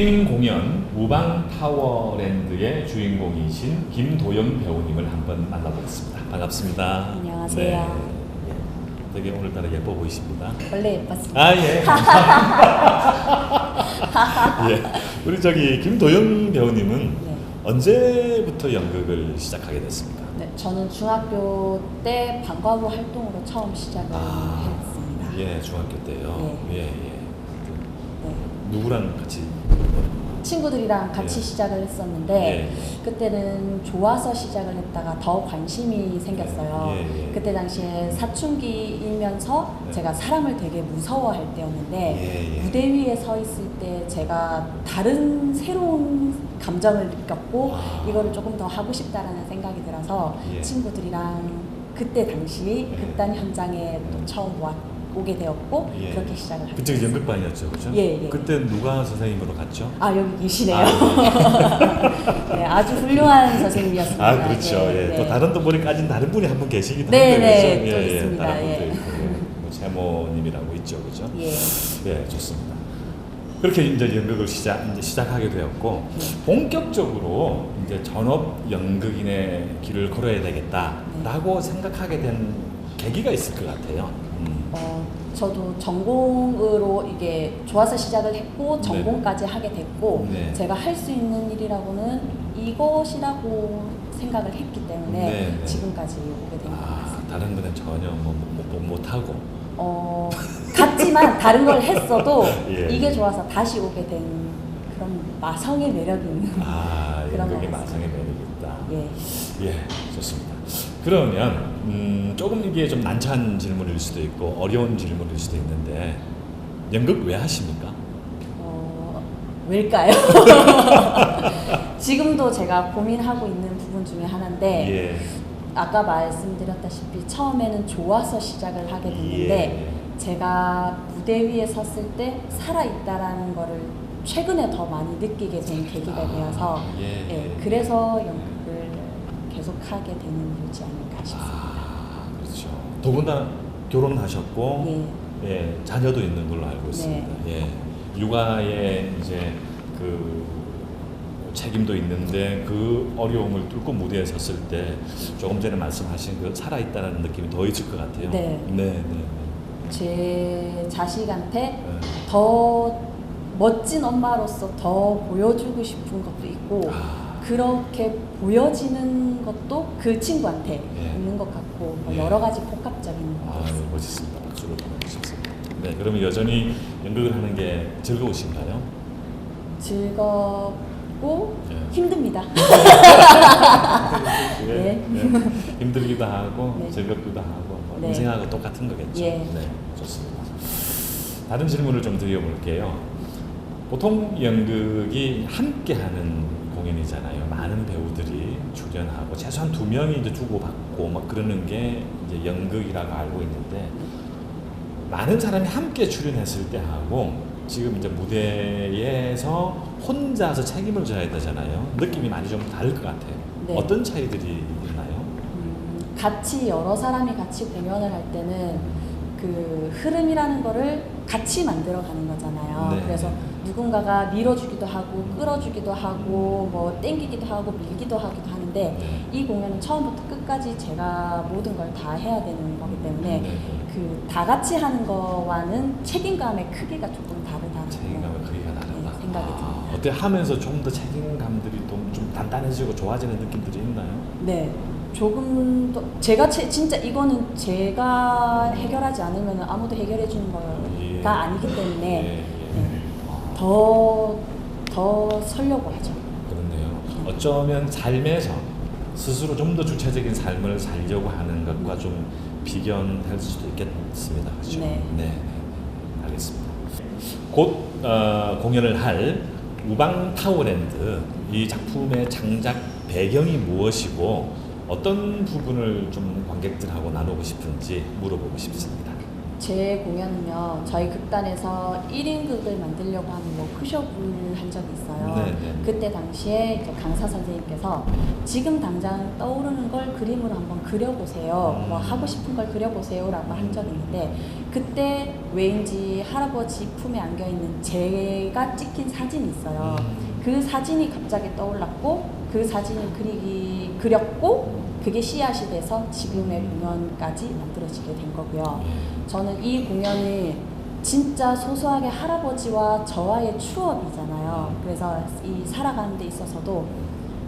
1인 공연 우방 타워랜드의 주인공이신 김도영 배우님을 한번 만나보겠습니다. 반갑습니다. 안녕하세요. 네. 예. 되게 오늘따라 예뻐 보이십니다. 원래 예뻤습니다. 아 예. 감사합니다. 예. 우리 저기 김도영 배우님은 네. 언제부터 연극을 시작하게 됐습니까? 네, 저는 중학교 때 방과후 활동으로 처음 시작을 했습니다. 아, 예, 중학교 때요. 네. 예, 예. 네. 누구랑 같이? 친구들이랑 같이 예. 시작을 했었는데 예, 예. 그때는 좋아서 시작을 했다가 더 관심이 생겼어요. 예, 예. 그때 당시에 사춘기이면서 네. 제가 사람을 되게 무서워할 때였는데 예, 예. 무대 위에 서 있을 때 제가 다른 새로운 감정을 느꼈고 아. 이거를 조금 더 하고 싶다라는 생각이 들어서 예. 친구들이랑 그때 당시 예. 극단 현장에 또 처음 와, 오게 되었고 예. 그렇게 시작을 하게 그쪽이 됐습니다. 연극반이었죠, 그죠? 예, 예. 그때 누가 선생님으로 갔죠? 아 여기 계시네요. 아, 네, 아주 훌륭한 선생님이었습니다. 아, 그렇죠. 네, 예. 또 네. 다른 동물이까지는 다른 분이 한 분 계시기도 네, 한데, 네, 그죠? 또 있습니다. 다른 분도 예. 있고, 예. 뭐 재모님이라고 있죠, 그죠? 예. 예, 좋습니다. 그렇게 이제 연극을 시작 이제 시작하게 되었고 네. 본격적으로 이제 전업 연극인의 길을 걸어야 되겠다라고 네. 생각하게 된 계기가 있을 것 같아요. 음. 어, 저도 전공으로 이게 좋아서 시작을 했고 전공까지 하게 됐고 네. 제가 할 수 있는 일이라고는 이것이라고 생각을 했기 때문에 네, 네. 지금까지 오게 된것 아, 같습니다. 다른 거는 전혀 뭐, 뭐, 뭐 못하고 어, 같지만 다른 걸 했어도 예. 이게 좋아서 다시 오게 된 그런 마성의 매력이 있는 아, 그런 것 마성의. 매력이 있다. 예. 예, 좋습니다. 그러면 음, 조금 이게 좀 난처한 질문일 수도 있고 어려운 질문일 수도 있는데 연극 왜 하십니까? 어, 왜일까요? 지금도 제가 고민하고 있는 부분 중에 하나인데 예. 아까 말씀드렸다시피 처음에는 좋아서 시작을 하게 됐는데 예. 제가 무대 위에 섰을 때 살아있다라는 거를 최근에 더 많이 느끼게 된 계기가 아, 되어서 예, 예, 예. 그래서 연극을 계속하게 되는 이유지 않을까 싶습니다. 아, 그렇죠. 더군다나 결혼하셨고 예. 예, 자녀도 있는 걸로 알고 있습니다. 예. 육아에 이제 그 책임도 있는데 그 어려움을 뚫고 무대에 섰을 때 조금 전에 말씀하신 그 살아있다는 느낌이 더 있을 것 같아요. 네. 네, 네. 네. 제 자식한테 네. 더 멋진 엄마로서 더 보여주고 싶은 것도 있고 아. 그렇게 보여지는 것도 그 친구한테 예. 있는 것 같고 뭐 예. 여러 가지 복합적인 것 아, 같습니다. 멋있습니다. 박수를 보내주셨습니다. 네, 그러면 여전히 연극을 하는 게 즐거우신가요? 즐겁고 예. 힘듭니다. 예, 네. 예. 힘들기도 하고 네. 즐겁기도 하고 뭐 네. 인생하고 똑같은 거겠죠. 예. 네, 좋습니다. 다른 질문을 좀 드려볼게요. 보통 연극이 함께하는 공연이잖아요. 많은 배우들이 출연하고 최소한 두 명이 이제 주고받고 막 그러는 게 이제 연극이라고 알고 있는데 많은 사람이 함께 출연했을 때 하고 지금 이제 무대에서 혼자서 책임을 져야 되잖아요. 느낌이 많이 좀 다를 것 같아요. 네. 어떤 차이들이 있나요? 음, 같이 여러 사람이 같이 공연을 할 때는 그 흐름이라는 거를 같이 만들어가는 거잖아요. 네. 그래서 누군가가 밀어주기도 하고 끌어주기도 하고 뭐 땡기기도 하고 밀기도 하기도 하는데 네. 이 공연은 처음부터 끝까지 제가 모든 걸 다 해야 되는 거기 때문에 네. 그다 같이 하는 거와는 책임감의 크기가 조금 다르다. 책임감의 크기가 다르다. 네, 생각이 듭니다. 아, 어때 하면서 좀 더 책임감들이 좀, 좀 단단해지고 좋아지는 느낌들이 있나요? 네. 조금 더 제가 채- 진짜 이거는 제가 해결하지 않으면 아무도 해결해 주는 예. 아니기 때문에 예, 예. 네. 아, 더, 더 설려고 하죠. 그렇네요. 어쩌면 삶에서 스스로 좀 더 주체적인 삶을 살려고 하는 것과 좀 비견할 수도 있겠습니다. 그렇죠? 네. 네. 알겠습니다. 곧 어, 공연을 할 우방 타워랜드 이 작품의 창작 배경이 무엇이고 어떤 부분을 좀 관객들하고 나누고 싶은지 물어보고 싶습니다. 제 공연은요, 저희 극단에서 1인극을 만들려고 하는 워크숍을 한 적이 있어요. 네, 네. 그때 당시에 강사 선생님께서 지금 당장 떠오르는 걸 그림으로 한번 그려보세요. 음. 뭐 하고 싶은 걸 그려보세요 라고 한 적이 있는데, 그때 왜인지 할아버지 품에 안겨 있는 제가 찍힌 사진이 있어요. 음. 그 사진이 갑자기 떠올랐고, 그 사진을 그리기, 그렸고, 그게 씨앗이 돼서 지금의 공연까지 만들어지게 된 거고요. 저는 이 공연이 진짜 소소하게 할아버지와 저와의 추억이잖아요. 그래서 이 살아가는 데 있어서도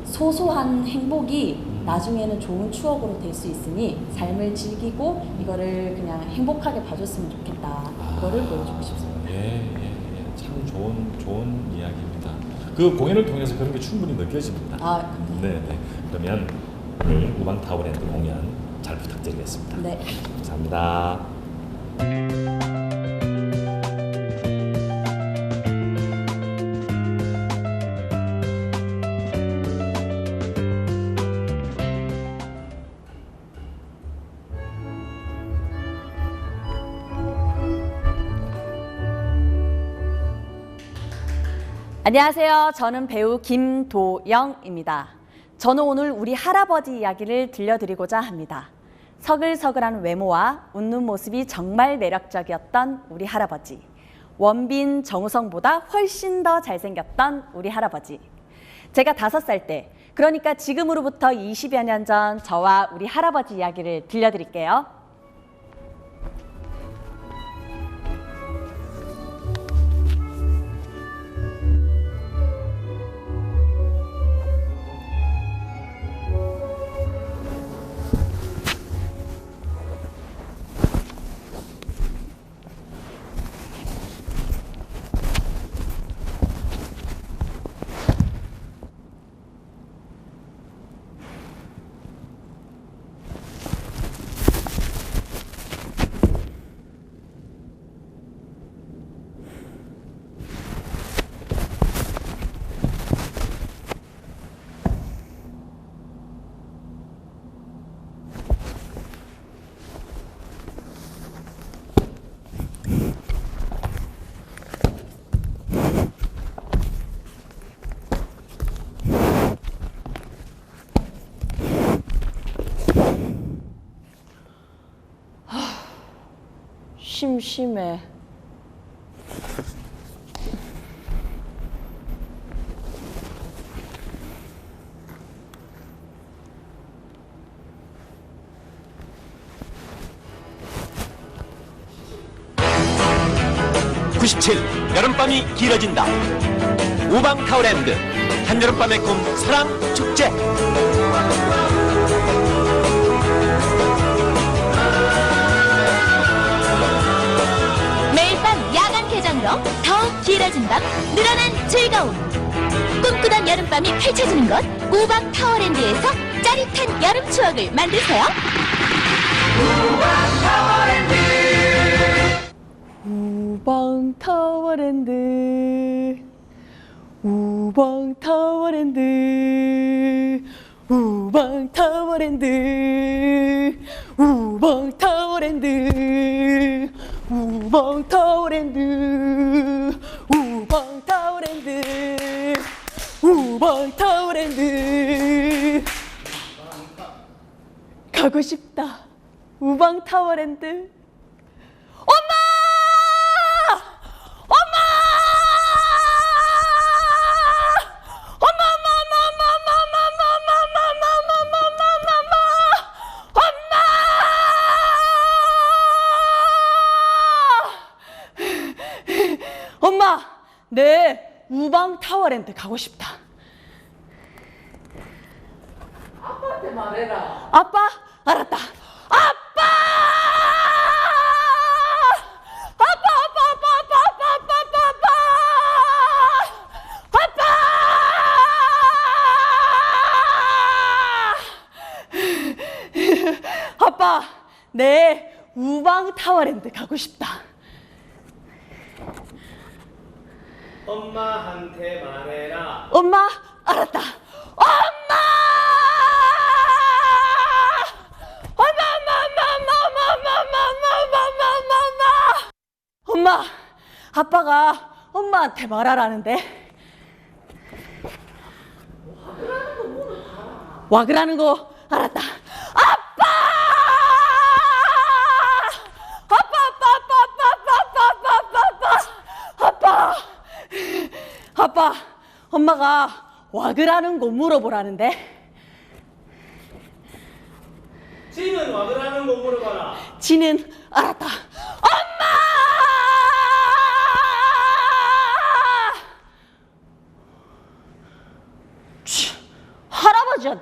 소소한 행복이 나중에는 좋은 추억으로 될 수 있으니 삶을 즐기고 이거를 그냥 행복하게 봐줬으면 좋겠다. 그거를 보여주고 싶습니다. 예, 예, 예. 참 좋은 좋은 이야기입니다. 그 공연을 통해서 그런 게 충분히 느껴집니다. 아, 감사합니다. 네, 네. 그러면 오늘 우방 타워랜드 공연 잘 부탁드리겠습니다. 네. 감사합니다. 안녕하세요. 저는 배우 김도영입니다. 저는 오늘 우리 할아버지 이야기를 들려드리고자 합니다. 서글서글한 외모와 웃는 모습이 정말 매력적이었던 우리 할아버지. 원빈, 정우성보다 훨씬 더 잘생겼던 우리 할아버지. 제가 다섯 살 때, 그러니까 지금으로부터 20여 년 전 저와 우리 할아버지 이야기를 들려드릴게요. 심심해. (97) 여름밤이 길어진다 우방 타워랜드 한여름밤의 꿈 사랑 축제 개장으로 더욱 길어진 밤 늘어난 즐거움. 꿈꾸던 여름밤이 펼쳐지는 곳 우박 타워랜드에서 짜릿한 여름 추억을 만드세요. 우방 타워랜드. 우방 타워랜드. 우방 타워랜드. 우방 타워랜드 타워랜드 우방 타워랜드 가고 싶다. 우방 타워랜드 우방 타워랜드 가고 싶다. 아빠한테 말해라. 아빠, 알았다. 아빠! 아빠, 아빠, 아빠, 아빠, 아빠, 아빠, 아빠, 아빠! 아빠, 네 우방 타워랜드 가고 싶다. 엄마한테 말하라는데. 와 그라는 거 알았다. 아빠! 아빠, 아빠, 아빠, 아빠, 아빠, 아빠, 아빠, 아빠, 아빠, 아빠, 엄마가 와 그라는 거 물어보라는데. 지는 와 그라는 거 물어봐라. 지는 알았다. 엄마! 치, 할아버지한테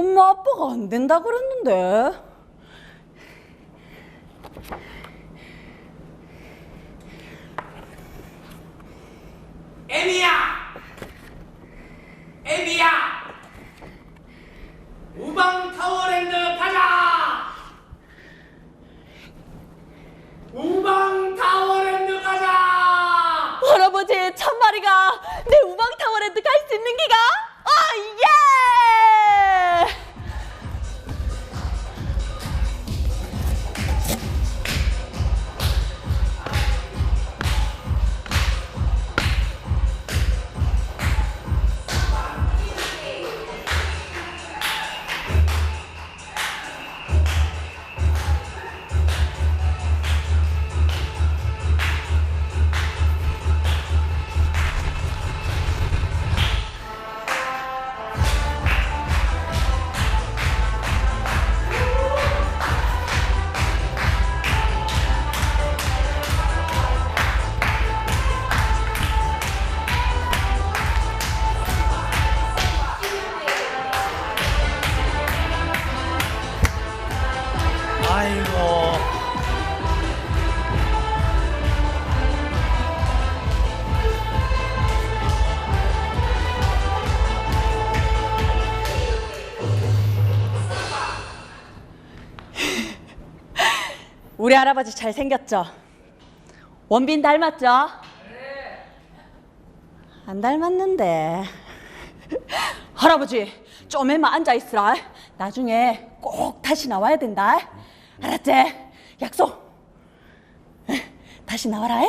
엄마 아빠가 안 된다 그랬는데. 에미야. 에미야. 우방 타워 할아버지 잘 생겼죠? 원빈 닮았죠? 안 닮았는데. 할아버지 좀에만 앉아 있으라. 나중에 꼭 다시 나와야 된다. 알았지? 약속. 다시 나와라.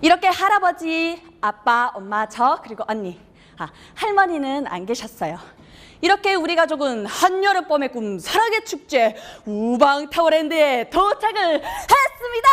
이렇게 할아버지, 아빠, 엄마, 저 그리고 언니, 아, 할머니는 안 계셨어요. 이렇게 우리 가족은 한여름밤의 꿈 사랑의 축제 우방 타워랜드에 도착을 했습니다.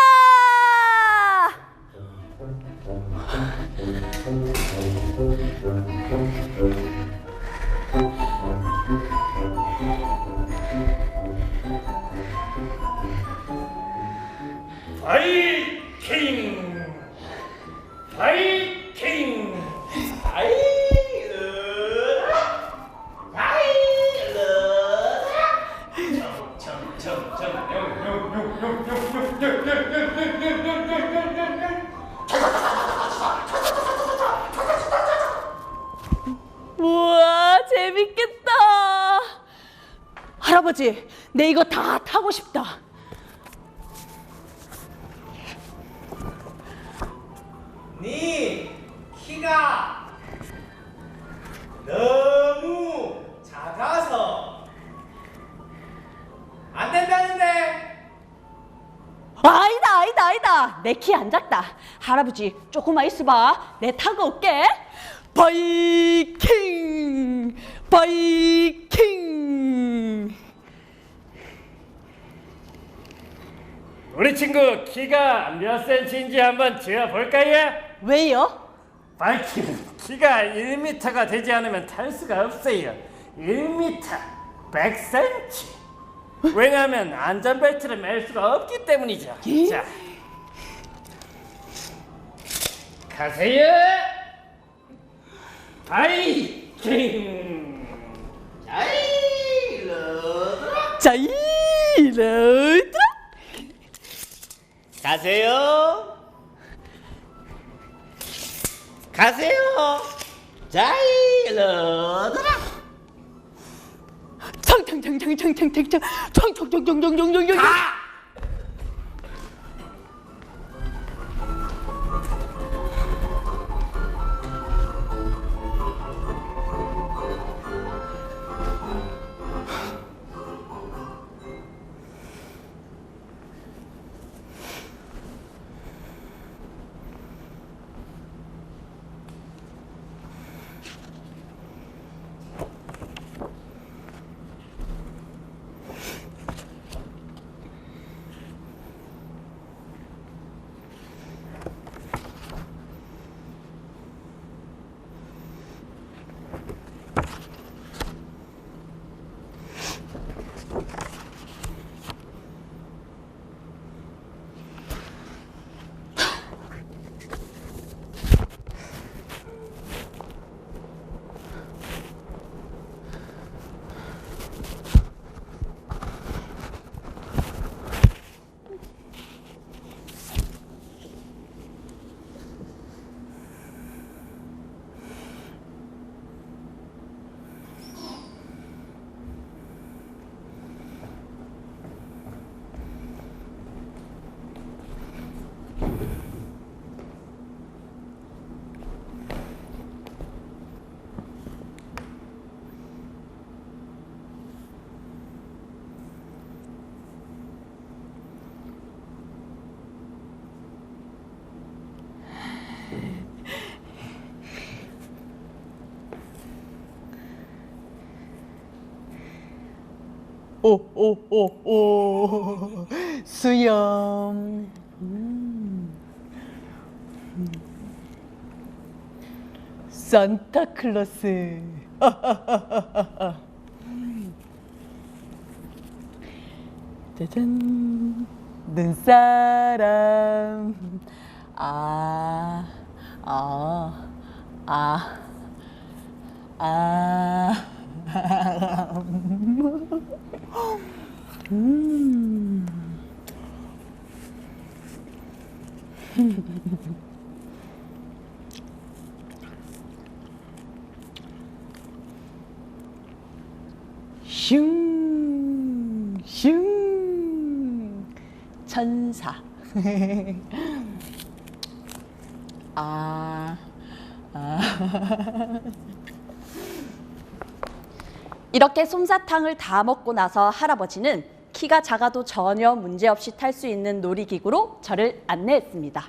내 키 안 작다. 할아버지 조금만 있어봐. 내 타고 올게. 바이킹 바이킹. 우리 친구 키가 몇 센치인지 한번 재어볼까요? 왜요? 바이킹 키가 1m가 되지 않으면 탈 수가 없어요. 1m 100cm 왜냐하면 안전벨트를 맬 수가 없기 때문이죠. 자 가세요 바이킹 바이킹 자, 이르다. 가세요. 가세요. 자이러더라. 청청청청청청청청 청청청청청청청청 오오오오 수염 음. 음. 산타클로스 짜잔 눈사람 아, 아, 아, 아. 음. 슝, 슝, 천사. 아, 아. 이렇게 솜사탕을 다 먹고 나서 할아버지는 키가 작아도 전혀 문제없이 탈 수 있는 놀이기구로 저를 안내했습니다.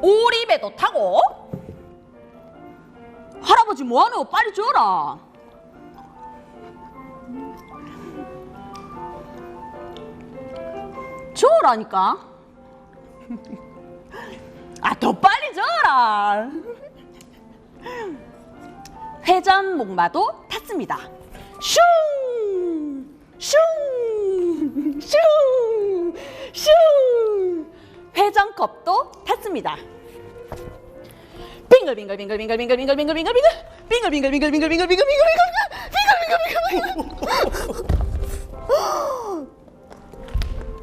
오리배도 타고? 할아버지 뭐하노? 빨리 줘라. 줘라니까. 아, 더 빨리 줘라. 회전 목마도 탔습니다. 슝! 슝! 슝! 슝! 회전컵도 탔습니다. 빙글빙글빙글빙글빙글빙글빙글빙글빙글 빙글빙글빙글빙글빙글빙글빙글빙글빙글빙글빙글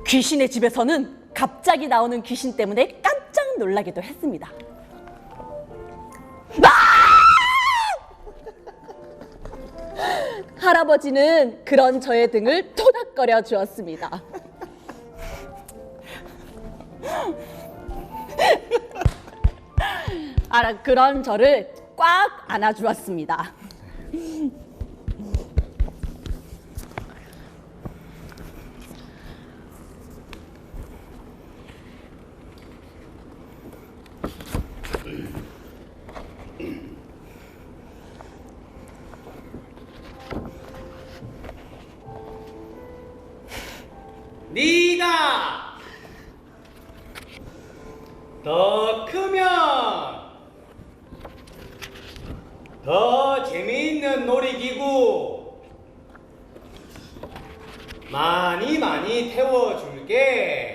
귀신의 집에서는 갑자기 나오는 귀신 때문에 깜 짝 놀라기도 했습니다. 할아버지는 그런 저의 등을 토닥거려 주었습니다. 아, 그런 저를 꽉 안아주었습니다. 네가 더 크면 더 재미있는 놀이기구 많이 많이 태워줄게.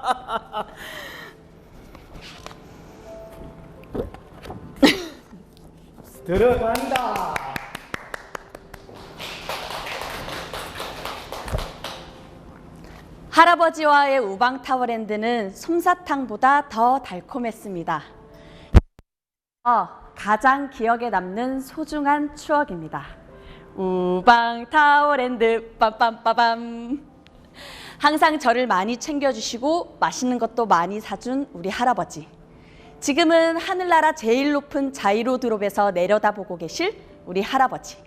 들어간다. 할아버지와의 우방 타워랜드는 솜사탕보다 더 달콤했습니다. 어, 가장 기억에 남는 소중한 추억입니다. 우방 타워랜드 빰빰빠밤. 항상 저를 많이 챙겨주시고 맛있는 것도 많이 사준 우리 할아버지. 지금은 하늘나라 제일 높은 자이로드롭에서 내려다보고 계실 우리 할아버지.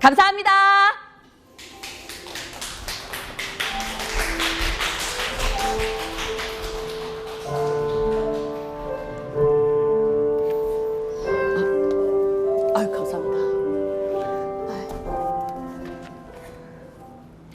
감사합니다.